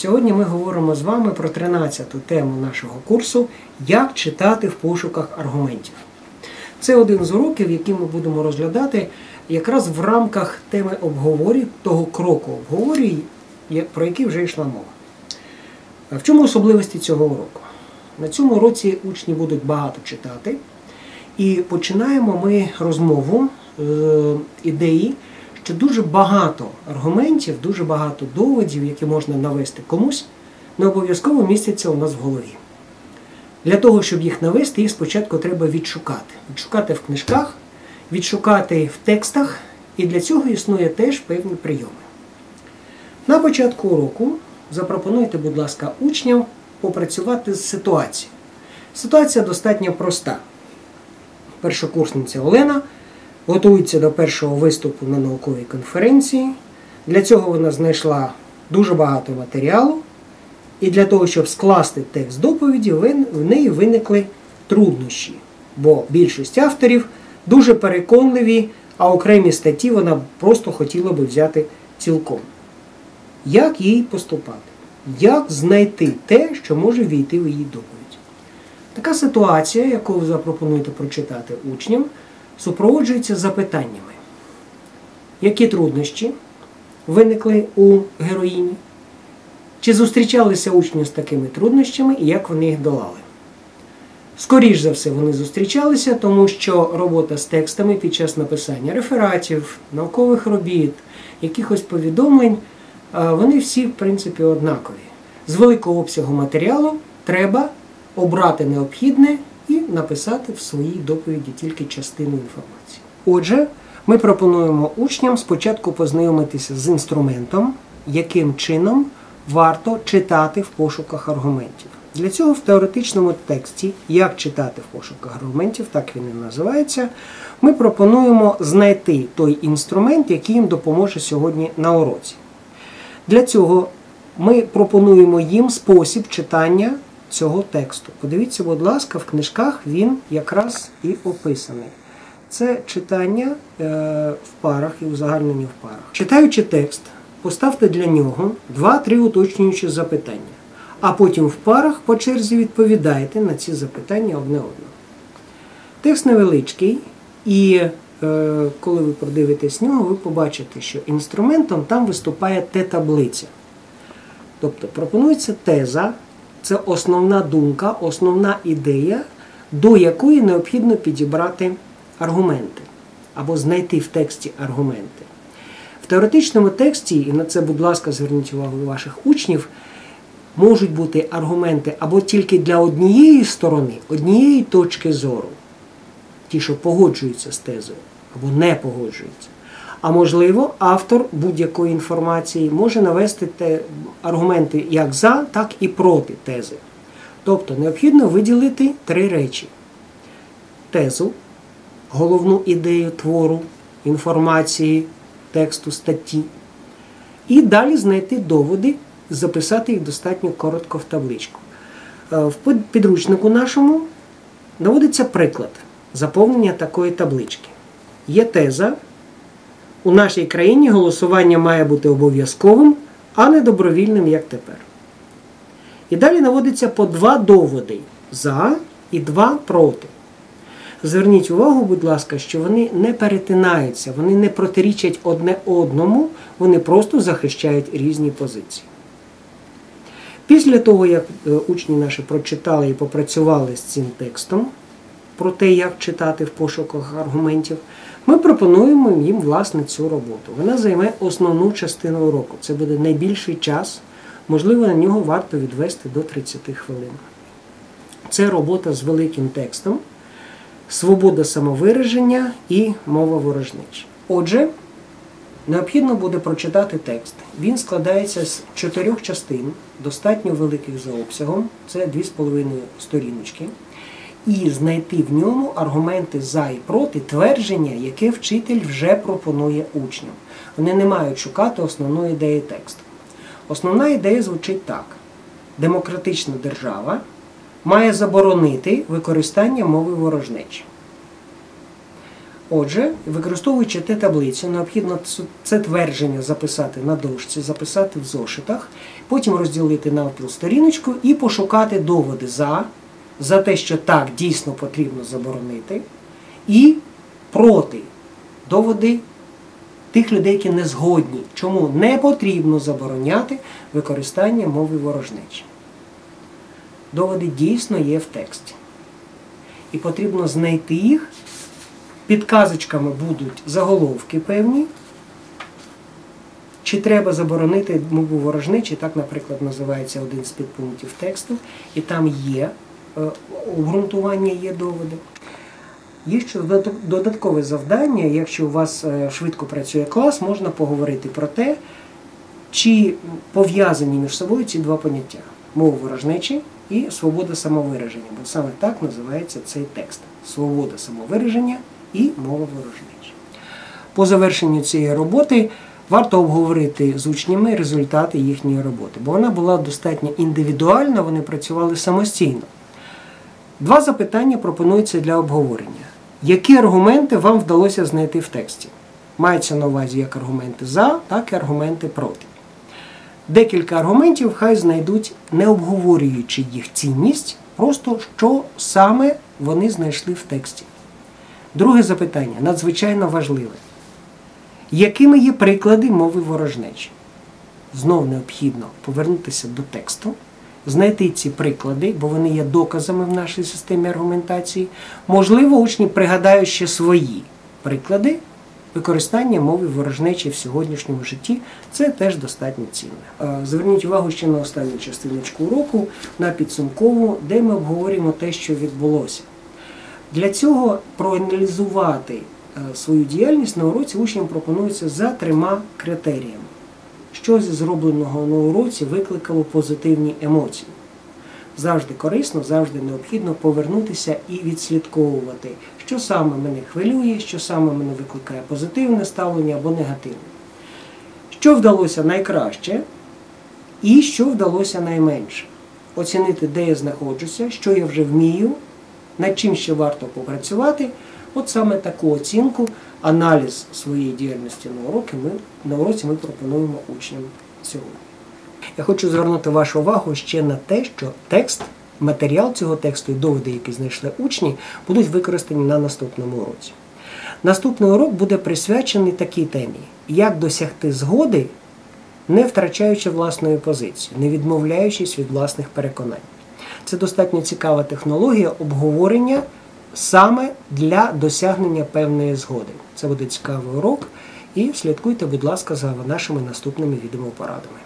Сьогодні ми говоримо з вами про 13-ту тему нашого курсу Як читати в пошуках аргументів. Це один з уроків, який ми будемо розглядати якраз в рамках теми обговорів, того кроку обговорів, про який вже йшла мова. В чому особливості цього уроку? На цьому уроці учні будуть багато читати, і починаємо ми розмову з ідеї, що дуже багато аргументів, дуже багато доводів, які можна навести комусь, не обов'язково містяться у нас в голові. Для того, щоб їх навести, їх спочатку треба відшукати. Відшукати в книжках, відшукати в текстах, і для цього існує теж певні прийоми. На початку уроку запропонуйте, будь ласка, учням попрацювати з ситуацією. Ситуація достатньо проста. Першокурсниця Олена готується до першого виступу на науковій конференції. Для цього вона знайшла дуже багато матеріалу. І для того, щоб скласти текст доповіді, в неї виникли труднощі. Бо більшість авторів дуже переконливі, а окремі статті вона просто хотіла би взяти цілком. Як їй поступати? Як знайти те, що може війти в її доповідь? Така ситуація, яку ви запропонуєте прочитати учням, супроводжується запитаннями. Які труднощі виникли у героїні? Чи зустрічалися учні з такими труднощами і як вони їх долали? Скоріш за все, вони зустрічалися, тому що робота з текстами під час написання рефератів, наукових робіт, якихось повідомлень, вони всі, в принципі, однакові. З великого обсягу матеріалу треба обрати необхідне і написати в своїй доповіді тільки частину інформації. Отже, ми пропонуємо учням спочатку познайомитися з інструментом, яким чином варто читати в пошуках аргументів. Для цього в теоретичному тексті, як читати в пошуках аргументів, так він і називається, ми пропонуємо знайти той інструмент, який їм допоможе сьогодні на уроці. Для цього ми пропонуємо їм спосіб читання цього тексту. Подивіться, будь ласка, в книжках він якраз і описаний. Це читання е, в парах і узагальнення в парах. Читаючи текст, поставте для нього два-три уточнюючі запитання, а потім в парах по черзі відповідайте на ці запитання одне одного. Текст невеличкий, і е, коли ви продивитесь нього, ви побачите, що інструментом там виступає Т-таблиця. Тобто пропонується теза, це основна думка, основна ідея, до якої необхідно підібрати аргументи або знайти в тексті аргументи. В теоретичному тексті, і на це, будь ласка, зверніть увагу ваших учнів, можуть бути аргументи або тільки для однієї сторони, однієї точки зору, ті, що погоджуються з тезою, або не погоджуються. А можливо, автор будь-якої інформації може навести те, аргументи як за, так і проти тези. Тобто необхідно виділити три речі: тезу, головну ідею твору, інформації, тексту статті. І далі знайти доводи, записати їх достатньо коротко в табличку. Е, в підручнику нашому наводиться приклад заповнення такої таблички. Є теза. У нашій країні голосування має бути обов'язковим, а не добровільним, як тепер. І далі наводиться по два доводи за і два проти. Зверніть увагу, будь ласка, що вони не перетинаються, вони не протирічать одне одному, вони просто захищають різні позиції. Після того, як е, учні наші прочитали і попрацювали з цим текстом про те, як читати в пошуках аргументів, ми пропонуємо їм власне цю роботу. Вона займе основну частину уроку. Це буде найбільший час, можливо, на нього варто відвести до 30 хвилин. Це робота з великим текстом, свобода самовираження і мова ворожнича. Отже, необхідно буде прочитати текст. Він складається з чотирьох частин, достатньо великих за обсягом, це 2,5 сторіночки і знайти в ньому аргументи за і проти твердження, яке вчитель вже пропонує учням. Вони не мають шукати основної ідеї тексту. Основна ідея звучить так: демократична держава має заборонити використання мови ворожнечі. Отже, використовуючи те таблицю, необхідно це твердження записати на дошці, записати в зошитах, потім розділити навпіл сторіночку і пошукати доводи за, за те, що так дійсно потрібно заборонити, і проти доводи тих людей, які не згодні, чому не потрібно забороняти використання мови ворожнечі. Доводи дійсно є в тексті. І потрібно знайти їх. Підказочками будуть заголовки певні. Чи треба заборонити мову ворожнечі, так, наприклад, називається один з підпунктів тексту, і там є обґрунтування, є доводи. Є ще додаткове завдання, якщо у вас е, швидко працює клас, можна поговорити про те, чи пов'язані між собою ці два поняття мова ворожнечі і свобода самовираження, бо саме так називається цей текст свобода самовираження і мова ворожнечі. По завершенню цієї роботи варто обговорити з учнями результати їхньої роботи, бо вона була достатньо індивідуальна, вони працювали самостійно. Два запитання пропонуються для обговорення. Які аргументи вам вдалося знайти в тексті? Мається на увазі як аргументи за, так і аргументи проти. Декілька аргументів хай знайдуть, не обговорюючи їх цінність, просто що саме вони знайшли в тексті. Друге запитання надзвичайно важливе. Якими є приклади мови ворожнечі? Знов необхідно повернутися до тексту, знайти ці приклади, бо вони є доказами в нашій системі аргументації. Можливо, учні пригадають ще свої приклади використання мови ворожнечі в сьогоднішньому житті. Це теж достатньо цінно. Е, Зверніть увагу ще на останню частиночку уроку, на підсумкову, де ми обговорюємо те, що відбулося. Для цього проаналізувати е, свою діяльність на уроці учням пропонується за трьома критеріями. Що зі зробленого на уроці викликало позитивні емоції. Завжди корисно, завжди необхідно повернутися і відслідковувати, що саме мене хвилює, що саме мене викликає позитивне ставлення або негативне. Що вдалося найкраще і що вдалося найменше. Оцінити, де я знаходжуся, що я вже вмію, над чим ще варто попрацювати. От саме таку оцінку, аналіз своєї діяльності на уроки ми, на уроці ми пропонуємо учням сьогодні. Я хочу звернути вашу увагу ще на те, що текст, матеріал цього тексту і доводи, які знайшли учні, будуть використані на наступному уроці. Наступний урок буде присвячений такій темі: як досягти згоди, не втрачаючи власної позиції, не відмовляючись від власних переконань. Це достатньо цікава технологія обговорення саме для досягнення певної згоди. Це буде цікавий урок. І слідкуйте, будь ласка, за нашими наступними відеопорадами.